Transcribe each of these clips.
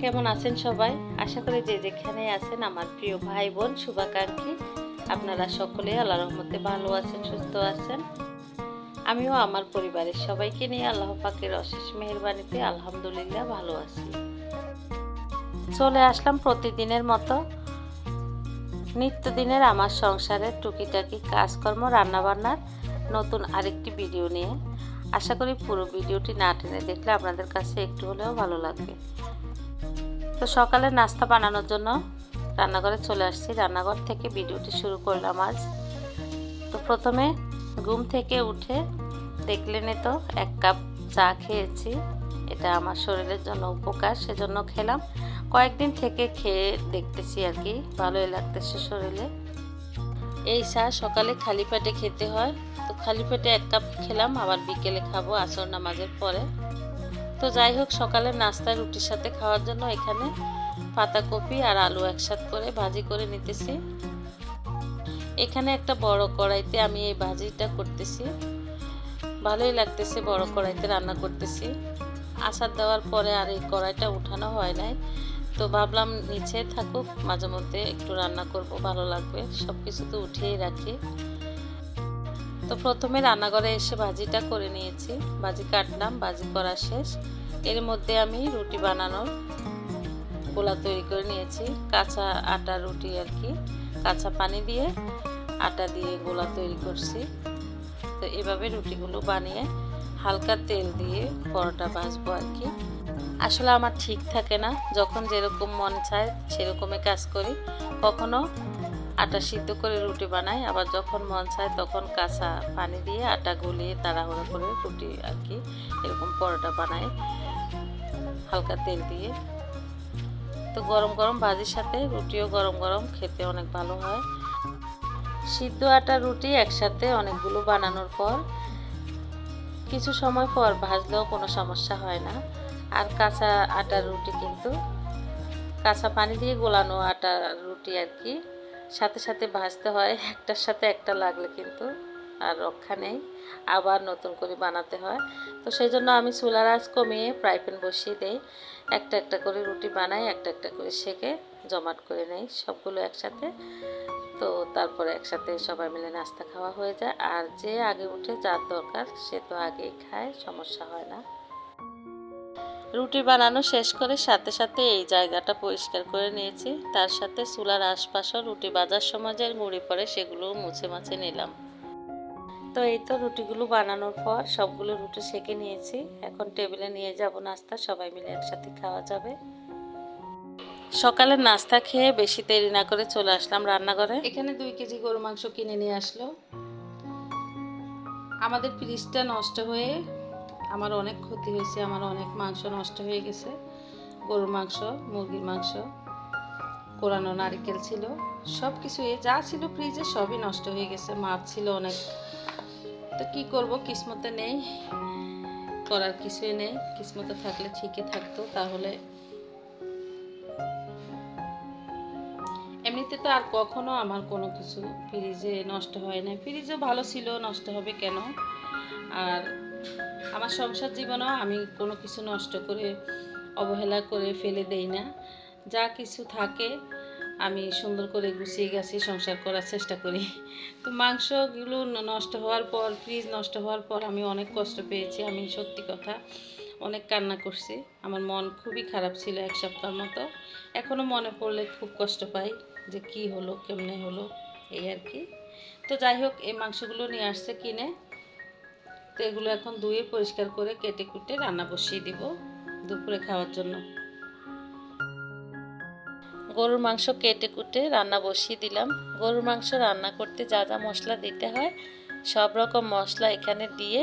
কেমন আছেন সবাই? আশা করি যে যেখানে আছেন আমার প্রিয় ভাই বোন শুভাকাঙ্ক্ষী, আপনারা সকলেই আল্লাহ রহমতে ভালো আছেন, সুস্থ আছেন। আমিও আমার পরিবারের সবাইকে নিয়ে আল্লাহ পাকের অশেষ মেহরবানিতে আলহামদুলিল্লাহ ভালো আছি। চলে আসলাম প্রতিদিনের মতো। নিত্যদিনের আমার সংসারের টুকিটাকি কাজকর্ম, রান্নাবান্নার নতুন আরেকটি ভিডিও নিয়ে। আশা করি পুরো ভিডিওটি না টেনে দেখলে আপনাদের কাছে একটু হলেও ভালো লাগবে। তো সকালে নাস্তা বানানোর জন্য রান্নাঘরে চলে আসছি। রান্নাঘর থেকে ভিডিওটি শুরু করলাম আজ। তো প্রথমে ঘুম থেকে উঠে দেখলেনই তো এক কাপ চা খেয়েছি। এটা আমার শরীরের জন্য উপকার, সেজন্য খেলাম। কয়েকদিন থেকে খেয়ে দেখতেছি আর কি, ভালোই লাগতেছে শরীরে। এই চা সকালে খালি পেটে খেতে হয়। তো খালি পেটে এক কাপ খেলাম, আবার বিকেলে খাব আসর নামাজের পরে। তো যাই হোক, সকালে নাস্তা রুটির সাথে খাওয়ার জন্য এখানে পাতাকপি আর আলু একসাথে করে ভাজি করে নিতেছি। এখানে একটা বড় কড়াইতে আমি এই ভাজিটা করতেছি। ভালোই লাগতেছে বড় কড়াইতে রান্না করতেছি। আচার দেওয়ার পরে আর এই কড়াইটা উঠানো হয় নাই। তো ভাবলাম নিচে থাকুক, মাঝে মধ্যে একটু রান্না করব, ভালো লাগবে। সব কিছু তো উঠিয়েই রাখি। তো প্রথমে রান্নাঘরে এসে ভাজিটা করে নিয়েছি। ভাজি কাটলাম, ভাজি করা শেষ। এর মধ্যে আমি রুটি বানানোর গোলা তৈরি করে নিয়েছি। কাঁচা আটা রুটি আর কি। কাঁচা পানি দিয়ে আটা দিয়ে গোলা তৈরি করছি। তো এভাবে রুটিগুলো বানিয়ে হালকা তেল দিয়ে পরোটা ভাজবো আর কি। আসলে আমার ঠিক থাকে না। যখন যেরকম মন চায়, সেরকমই কাজ করি। কখনো আটা সিদ্ধ করে রুটি বানাই, আবার যখন মন চায় তখন কাঁচা পানি দিয়ে আটা গুলিয়ে তাড়াহুড়ো করে রুটি আর কি এরকম পরোটা বানাই, হালকা তেল দিয়ে। তো গরম গরম ভাজির সাথে রুটিও গরম গরম খেতে অনেক ভালো হয়। সিদ্ধ আটা, রুটি একসাথে অনেকগুলো বানানোর পর, কিছু সময় পর ভাজলেও কোনো সমস্যা হয় না। আর কাঁচা আটার রুটি কিন্তু কাঁচা পানি দিয়ে গোলানো আটা রুটি আর কি। সাথে সাথে ভাজতে হয়, একটার সাথে একটা লাগলে কিন্তু আর রক্ষা নেই, আবার নতুন করে বানাতে হয়। তো সেই জন্য আমি চুলার আঁচ কমিয়ে ফ্রাই প্যান বসিয়ে দেই। একটা একটা করে রুটি বানাই, একটা একটা করে সেকে, জমাট করে নেই, সবগুলো একসাথে। তো তারপরে একসাথে সবাই মিলে নাস্তা খাওয়া হয়ে যায়। আর যে আগে উঠে যার দরকার সে তো আগেই খায়, সমস্যা হয় না। রুটি বানানো শেষ করে সাথে সাথে এই জায়গাটা পরিষ্কার করে নিয়েছি। তার সাথে চুলার আশপাশও রুটি বাজার সময় যে গুঁড়ি পড়ে সেগুলোও মুছে মাছে নিলাম। তো এই তো রুটিগুলো বানানোর পর সবগুলো রুটি সেকে নিয়েছি। এখন টেবিলে নিয়ে যাব নাস্তা, সবাই মিলে একসাথে খাওয়া যাবে। সকালে নাস্তা খেয়ে বেশি দেরি না করে চলে আসলাম রান্নাঘরে। এখানে দুই কেজি গরু মাংস কিনে নিয়ে আসলো। আমাদের ফ্রিজটা নষ্ট হয়ে আমার অনেক ক্ষতি হয়েছে, আমার অনেক মাংস নষ্ট হয়ে গেছে, গরুর মাংস, মুরগির মাংস, কোরানো নারিকেল ছিল সব কিছু যা ছিল ফ্রিজে সবই নষ্ট হয়ে গেছে, মাছ ছিল অনেক। তো কি করব, কিসমতে নেই, করার কিছুই নেই, কিসমতে থাকলে ঠিকই থাকতো, তাহলে এমনিতে তো আর কখনো আমার কোনো কিছু ফ্রিজে নষ্ট হয় না ফ্রিজও ভালো ছিল, নষ্ট হবে কেন? আর আমার সংসার জীবনেও আমি কোনো কিছু নষ্ট করে, অবহেলা করে ফেলে দেই না। যা কিছু থাকে, আমি সুন্দর করে গুছিয়ে গেছি সংসার করার চেষ্টা করি। তো মাংসগুলো নষ্ট হওয়ার পর, ফ্রিজ নষ্ট হওয়ার পর আমি অনেক কষ্ট পেয়েছি, আমি সত্যি কথা অনেক কান্না করছি। আমার মন খুবই খারাপ ছিল এক সপ্তাহ মতো। এখনও মনে পড়লে খুব কষ্ট পাই যে কি হলো, কেমনে হলো, এই আর কি। তো যাই হোক, এই মাংসগুলো নিয়ে আসছে কিনে। তো এগুলো এখন ধুয়ে পরিষ্কার করে কেটে কুটে রান্না বসিয়ে দিব দুপুরে খাওয়ার জন্য। গরুর মাংস কেটে কুটে রান্না বসিয়ে দিলাম। গরুর মাংস রান্না করতে যা যা মশলা দিতে হয়, সব রকম মশলা এখানে দিয়ে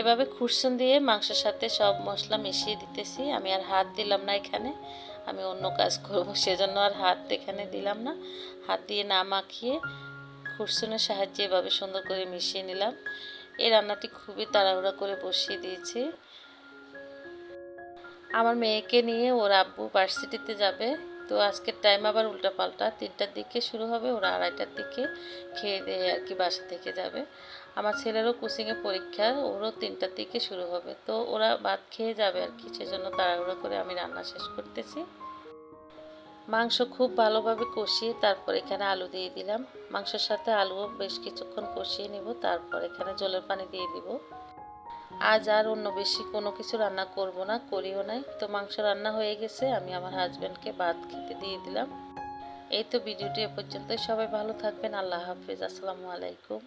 এভাবে খুরসুন দিয়ে মাংসের সাথে সব মশলা মিশিয়ে দিতেছি। আমি আর হাত দিলাম না এখানে, আমি অন্য কাজ করব, সেজন্য আর হাত এখানে দিলাম না। হাত দিয়ে না মাখিয়ে খুরসুনের সাহায্যে এভাবে সুন্দর করে মিশিয়ে নিলাম। এই রান্নাটি খুবই তাড়াহুড়া করে বসিয়ে দিয়েছি। আমার মেয়েকে নিয়ে ওর আব্বু ভার্সিটিতে যাবে। তো আজকের টাইম আবার উল্টা পাল্টা তিনটার দিকে শুরু হবে, ওরা আড়াইটার দিকে খেয়ে দিয়ে আর কি বাসা থেকে যাবে। আমার ছেলেরও কোচিংয়ে পরীক্ষা, ওরও তিনটার দিকে শুরু হবে। তো ওরা ভাত খেয়ে যাবে আর কি, সেজন্য তাড়াহুড়ো করে আমি রান্না শেষ করতেছি। মাংস খুব ভালোভাবে কষিয়ে তারপর এখানে আলু দিয়ে দিলাম। মাংসের সাথে আলুও বেশ কিছুক্ষণ কষিয়ে নিব, তারপর এখানে জলের পানি দিয়ে দিব। আজ আর অন্য বেশি কোনো কিছু রান্না করব না, করিও নাই। তো মাংস রান্না হয়ে গেছে, আমি আমার হাজব্যান্ডকে ভাত খেতে দিয়ে দিলাম। এই তো ভিডিওটি এ পর্যন্তই। সবাই ভালো থাকবেন, আল্লাহ হাফিজ, আসসালামু আলাইকুম।